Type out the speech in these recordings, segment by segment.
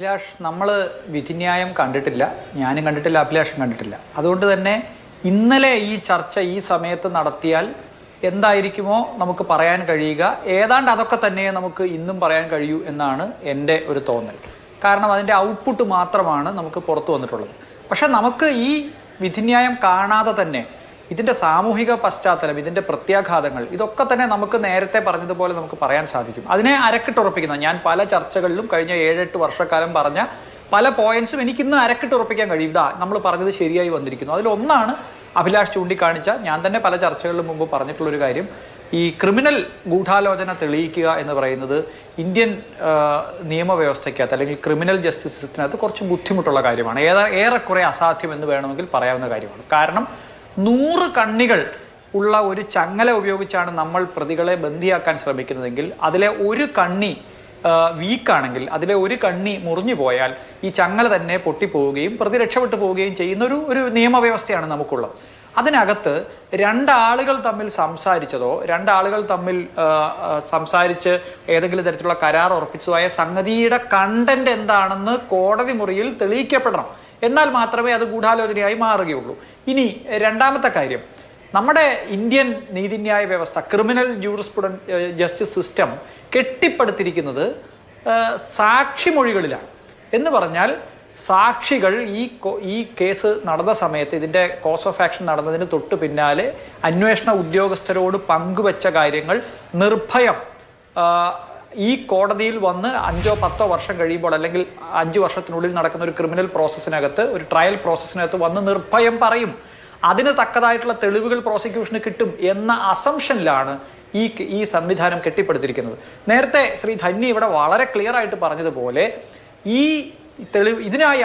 അഭിലാഷ് നമ്മൾ വിധിന്യായം കണ്ടിട്ടില്ല. ഞാനും കണ്ടിട്ടില്ല അഭിലാഷും കണ്ടിട്ടില്ല. അതുകൊണ്ട് തന്നെ ഇന്നലെ ഈ ചർച്ച ഈ സമയത്ത് നടത്തിയാൽ എന്തായിരിക്കുമോ നമുക്ക് പറയാൻ കഴിയുക. ഏതാണ്ട് അതൊക്കെ തന്നെ നമുക്ക് ഇന്നും പറയാൻ കഴിയൂ എന്നാണ് എന്റെ ഒരു തോന്നൽ. കാരണം അതിന്റെ ഔട്ട്പുട്ട് മാത്രമാണ് നമുക്ക് പുറത്തു വന്നിട്ടുള്ളത്. പക്ഷെ നമുക്ക് ഈ വിധിന്യായം കാണാതെ തന്നെ ഇതിന്റെ സാമൂഹിക പശ്ചാത്തലം ഇതിന്റെ പ്രത്യാഘാതങ്ങൾ ഇതൊക്കെ തന്നെ നമുക്ക് നേരത്തെ പറഞ്ഞതുപോലെ നമുക്ക് പറയാൻ സാധിക്കും. അതിനെ അരക്കിട്ടുറപ്പിക്കുന്ന. ഞാൻ പല ചർച്ചകളിലും കഴിഞ്ഞ ഏഴെട്ട് വർഷക്കാലം പറഞ്ഞ പല പോയിന്റ്സും എനിക്ക് ഇന്ന് അരക്കിട്ടുറപ്പിക്കാൻ കഴിയും. ഇതാ നമ്മൾ പറഞ്ഞത് ശരിയായി വന്നിരിക്കുന്നു. അതിലൊന്നാണ് അഭിലാഷ് ചൂണ്ടിക്കാണിച്ച ഞാൻ തന്നെ പല ചർച്ചകളിലും മുമ്പ് പറഞ്ഞിട്ടുള്ളൊരു കാര്യം. ഈ ക്രിമിനൽ ഗൂഢാലോചന തെളിയിക്കുക എന്ന് പറയുന്നത് ഇന്ത്യൻ നിയമവ്യവസ്ഥയ്ക്കകത്ത് അല്ലെങ്കിൽ ക്രിമിനൽ ജസ്റ്റിസ് സിസ്റ്റത്തിനകത്ത് കുറച്ച് ബുദ്ധിമുട്ടുള്ള കാര്യമാണ്. ഏറെ ഏറെക്കുറെ അസാധ്യം എന്ന് വേണമെങ്കിൽ പറയാവുന്ന കാര്യമാണ്. കാരണം നൂറ് കണ്ണികൾ ഉള്ള ഒരു ചങ്ങല ഉപയോഗിച്ചാണ് നമ്മൾ പ്രതികളെ ബന്ധിയാക്കാൻ ശ്രമിക്കുന്നതെങ്കിൽ അതിലെ ഒരു കണ്ണി വീക്കാണെങ്കിൽ അതിലെ ഒരു കണ്ണി മുറിഞ്ഞു പോയാൽ ഈ ചങ്ങല തന്നെ പൊട്ടിപ്പോവുകയും പ്രതി രക്ഷപ്പെട്ടു പോവുകയും ചെയ്യുന്ന ഒരു ഒരു നിയമവ്യവസ്ഥയാണ് നമുക്കുള്ളത്. അതിനകത്ത് രണ്ടാളുകൾ തമ്മിൽ സംസാരിച്ചതോ രണ്ടാളുകൾ തമ്മിൽ സംസാരിച്ച് ഏതെങ്കിലും തരത്തിലുള്ള കരാർ ഉറപ്പിച്ചതോ ആയ സംഗതിയുടെ കണ്ടന്റ് എന്താണെന്ന് കോടതി മുറിയിൽ തെളിയിക്കപ്പെടണം. എന്നാൽ മാത്രമേ അത് ഗൂഢാലോചനയായി മാറുകയുള്ളൂ. ഇനി രണ്ടാമത്തെ കാര്യം. നമ്മുടെ ഇന്ത്യൻ നീതിന്യായ വ്യവസ്ഥ ക്രിമിനൽ ജൂറിസ്പ്രുഡൻ ജസ്റ്റിസ് സിസ്റ്റം കെട്ടിപ്പടുത്തിരിക്കുന്നത് സാക്ഷിമൊഴികളിലാണ്. എന്ന് പറഞ്ഞാൽ സാക്ഷികൾ ഈ ഈ കേസ് നടന്ന സമയത്ത് ഇതിന്റെ കോസ് ഓഫ് ആക്ഷൻ നടന്നതിന് തൊട്ട് പിന്നാലെ അന്വേഷണ ഉദ്യോഗസ്ഥരോട് പങ്കുവച്ച കാര്യങ്ങൾ നിർഭയം ഈ കോടതിയിൽ വന്ന് അഞ്ചോ പത്തോ വർഷം കഴിയുമ്പോൾ അല്ലെങ്കിൽ അഞ്ച് വർഷത്തിനുള്ളിൽ നടക്കുന്ന ഒരു ക്രിമിനൽ പ്രോസസ്സിനകത്ത് ഒരു ട്രയൽ പ്രോസസ്സിനകത്ത് വന്ന് നിർഭയം പറയും. അതിന് തക്കതായിട്ടുള്ള തെളിവുകൾ പ്രോസിക്യൂഷന് കിട്ടും എന്ന അസംഷനിലാണ് ഈ ഈ സംവിധാനം കെട്ടിപ്പടുത്തിരിക്കുന്നത്. നേരത്തെ ശ്രീ ധന്യ ഇവിടെ വളരെ ക്ലിയർ ആയിട്ട് പറഞ്ഞതുപോലെ ഈ തെളിവ് ഇതിനായി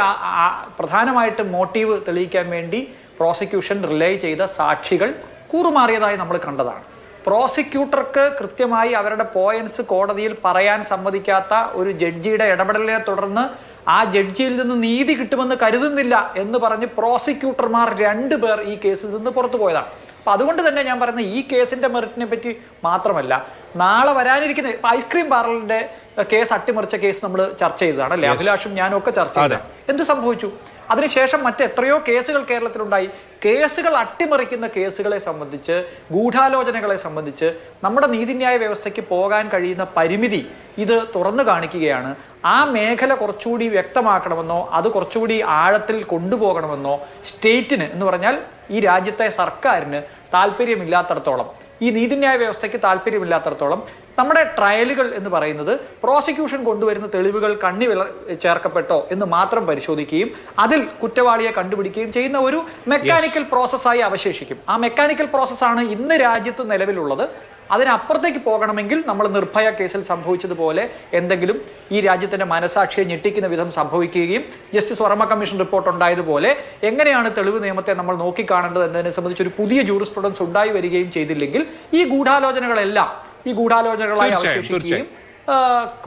പ്രധാനമായിട്ട് മോട്ടീവ് തെളിയിക്കാൻ വേണ്ടി പ്രോസിക്യൂഷൻ റിലേ ചെയ്ത സാക്ഷികൾ കൂറുമാറിയതായി നമ്മൾ കണ്ടതാണ്. പ്രോസിക്യൂട്ടർക്ക് കൃത്യമായി അവരുടെ പോയിന്റ്സ് കോടതിയിൽ പറയാൻ സമ്മതിക്കാത്ത ഒരു ജഡ്ജിയുടെ ഇടപെടലിനെ തുടർന്ന് ആ ജഡ്ജിയിൽ നിന്ന് നീതി കിട്ടുമെന്ന് കരുതുന്നില്ല എന്ന് പറഞ്ഞ് പ്രോസിക്യൂട്ടർമാർ രണ്ടു പേർ ഈ കേസിൽ നിന്ന് പുറത്തു പോയതാണ്. അപ്പം അതുകൊണ്ട് തന്നെ ഞാൻ പറയുന്നത് ഈ കേസിന്റെ മെറിറ്റിനെ പറ്റി മാത്രമല്ല നാളെ വരാനിരിക്കുന്ന ഐസ്ക്രീം പാർലറിന്റെ കേസ് അട്ടിമറിച്ച കേസ് നമ്മൾ ചർച്ച ചെയ്തതാണ് അല്ലെ? അഭിലാഷും ഞാനും ഒക്കെ ചർച്ച ചെയ്തതാണ്. എന്ത് സംഭവിച്ചു? അതിനുശേഷം മറ്റെത്രയോ കേസുകൾ കേരളത്തിലുണ്ടായി. കേസുകൾ അട്ടിമറിക്കുന്ന കേസുകളെ സംബന്ധിച്ച് ഗൂഢാലോചനകളെ സംബന്ധിച്ച് നമ്മുടെ നീതിന്യായ വ്യവസ്ഥയ്ക്ക് പോകാൻ കഴിയുന്ന പരിമിതി ഇത് തുറന്നു കാണിക്കുകയാണ്. ആ മേഖല കുറച്ചുകൂടി വ്യക്തമാക്കണമെന്നോ അത് കുറച്ചുകൂടി ആഴത്തിൽ കൊണ്ടുപോകണമെന്നോ സ്റ്റേറ്റിന് എന്ന് പറഞ്ഞാൽ ഈ രാജ്യത്തെ സർക്കാരിന് താല്പര്യമില്ലാത്തടത്തോളം. ഈ നീതിന്യായ വ്യവസ്ഥയ്ക്ക് താല്പര്യമില്ലാത്തടത്തോളം നമ്മുടെ ട്രയലുകൾ എന്ന് പറയുന്നത് പ്രോസിക്യൂഷൻ കൊണ്ടുവരുന്ന തെളിവുകൾ കണ്ണി വിള ചേർക്കപ്പെട്ടോ എന്ന് മാത്രം പരിശോധിക്കുകയും അതിൽ കുറ്റവാളിയെ കണ്ടുപിടിക്കുകയും ചെയ്യുന്ന ഒരു മെക്കാനിക്കൽ പ്രോസസ്സായി അവശേഷിക്കും. ആ മെക്കാനിക്കൽ പ്രോസസ്സാണ് ഇന്ന് രാജ്യത്ത് നിലവിലുള്ളത്. അതിനപ്പുറത്തേക്ക് പോകണമെങ്കിൽ നമ്മൾ നിർഭയ കേസിൽ സംഭവിച്ചതുപോലെ എന്തെങ്കിലും ഈ രാജ്യത്തിന്റെ മനസാക്ഷിയെ ഞെട്ടിക്കുന്ന വിധം സംഭവിക്കുകയും ജസ്റ്റിസ് വർമ്മ കമ്മീഷൻ റിപ്പോർട്ട് ഉണ്ടായതുപോലെ എങ്ങനെയാണ് തെളിവ് നിയമത്തെ നമ്മൾ നോക്കിക്കാണേണ്ടത് എന്നതിനെ സംബന്ധിച്ച് ഒരു പുതിയ ജൂറിസ്പ്രുഡൻസ് ഉണ്ടായി വരികയും ചെയ്തില്ലെങ്കിൽ ഈ ഗൂഢാലോചനകളെല്ലാം ഈ ഗൂഢാലോചനകളായി അവശേഷിക്കുകയും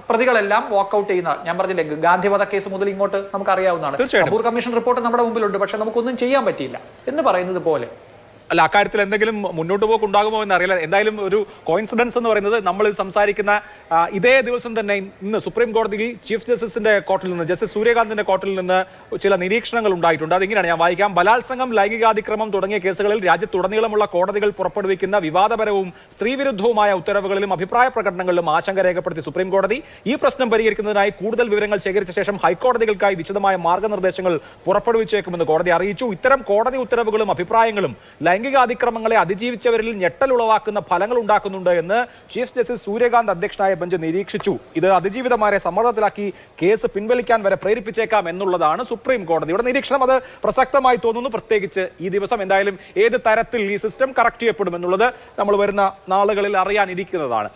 പ്രതികളെല്ലാം വാക്കൗട്ട് ചെയ്യുന്ന ഞാൻ പറഞ്ഞില്ലേ ഗാന്ധിവധ കേസ് മുതൽ ഇങ്ങോട്ട് നമുക്ക് അറിയാവുന്നതാണ് കപൂർ കമ്മീഷൻ റിപ്പോർട്ട് നമ്മുടെ മുമ്പിലുണ്ട് പക്ഷെ നമുക്കൊന്നും ചെയ്യാൻ പറ്റിയില്ല എന്ന് പറയുന്നത് പോലെ അല്ല അക്കാര്യത്തിൽ എന്തെങ്കിലും മുന്നോട്ട് പോക്ക് ഉണ്ടാകുമോ എന്ന് അറിയില്ല എന്തായാലും ഒരു കോയിൻസിഡൻസ് എന്ന് പറയുന്നത് നമ്മൾ സംസാരിക്കുന്ന ഇതേ ദിവസം തന്നെ ഇന്ന് സുപ്രീം കോടതിയിൽ ചീഫ് ജസ്റ്റിസിന്റെ കോർട്ടിൽ നിന്ന് ജസ്റ്റിസ് സൂര്യകാന്തിന്റെ കോർട്ടിൽ നിന്ന് ചില നിരീക്ഷണങ്ങൾ ഉണ്ടായിട്ടുണ്ട്. അതിങ്ങനെയാണ് ഞാൻ വായിക്കാം. ബലാത്സംഗം ലൈംഗികാതിക്രമം തുടങ്ങിയ കേസുകളിൽ രാജ്യത്തുടനീളമുള്ള കോടതികൾ പുറപ്പെടുവിക്കുന്ന വിവാദപരവും സ്ത്രീവിരുദ്ധവുമായ ഉത്തരവുകളിലും അഭിപ്രായ പ്രകടനങ്ങളിലും ആശങ്ക രേഖപ്പെടുത്തി സുപ്രീം കോടതി ഈ പ്രശ്നം പരിഹരിക്കുന്നതിനായി കൂടുതൽ വിവരങ്ങൾ ശേഖരിച്ച ശേഷം ഹൈക്കോടതികൾക്കായി വിശദമായ മാർഗനിർദ്ദേശങ്ങൾ പുറപ്പെടുവിച്ചേക്കുമെന്ന് കോടതി അറിയിച്ചു. ഇത്തരം കോടതി ഉത്തരവുകളും അഭിപ്രായങ്ങളും ലൈംഗിക അതിക്രമങ്ങളെ അതിജീവിച്ചവരിൽ ഞെട്ടൽ ഉളവാക്കുന്ന ഫലങ്ങൾ ഉണ്ടാക്കുന്നുണ്ട് എന്ന് ചീഫ് ജസ്റ്റിസ് സൂര്യകാന്ത് അധ്യക്ഷനായ ബെഞ്ച് നിരീക്ഷിച്ചു. ഇത് അതിജീവിതമാരെ സമ്മർദ്ദത്തിലാക്കി കേസ് പിൻവലിക്കാൻ വരെ പ്രേരിപ്പിച്ചേക്കാം എന്നുള്ളതാണ് സുപ്രീം കോടതിയുടെ നിരീക്ഷണം അത് പ്രസക്തമായി തോന്നുന്നു. പ്രത്യേകിച്ച് ഈ ദിവസം എന്തായാലും ഏത് തരത്തിൽ ഈ സിസ്റ്റം കറക്റ്റ് ചെയ്യപ്പെടും എന്നുള്ളത് നമ്മൾ വരുന്ന നാളുകളിൽ അറിയാനിരിക്കുന്നതാണ്.